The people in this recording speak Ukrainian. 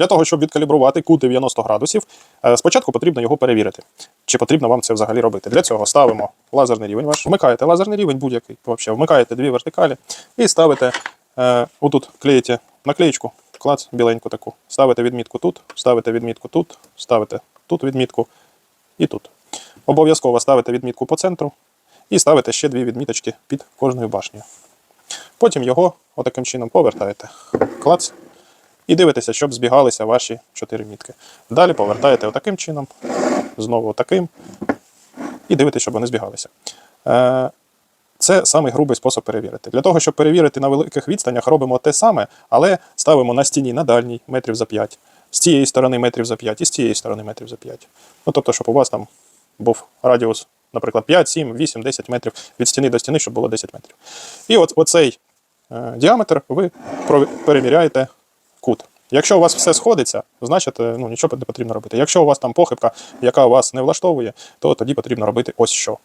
Для того, щоб відкалібрувати кут 90 градусів, е, спочатку потрібно його перевірити. Чи потрібно вам це взагалі робити? Для цього ставимо лазерний рівень ваш, вмикаєте лазерний рівень будь-який, вмикаєте дві вертикалі і ставите, е, отут клеїте наклеєчку, клац біленьку таку. Ставите відмітку тут, ставите відмітку тут, ставите тут відмітку і тут. Обов'язково ставите відмітку по центру і ставите ще дві відміточки під кожною башнею. Потім його отаким чином повертаєте. Клац. І дивитеся, щоб збігалися ваші чотири мітки. Далі повертаєте отаким чином, знову отаким. І дивитеся, щоб вони збігалися. Е, Це самий грубий спосіб перевірити. Для того, щоб перевірити на великих відстанях, робимо те саме, але ставимо на стіні на дальній метрів за 5, з цієї сторони метрів за 5 і з цієї сторони метрів за 5. Ну, тобто, щоб у вас там був радіус, наприклад, 5, 7, 8, 10 метрів від стіни до стіни, щоб було 10 метрів. І от оцей е, діаметр ви перевіряєте кут. Якщо у вас все сходиться, значить е, ну, нічого не потрібно робити. Якщо у вас там похибка, яка вас не влаштовує, то тоді потрібно робити ось що.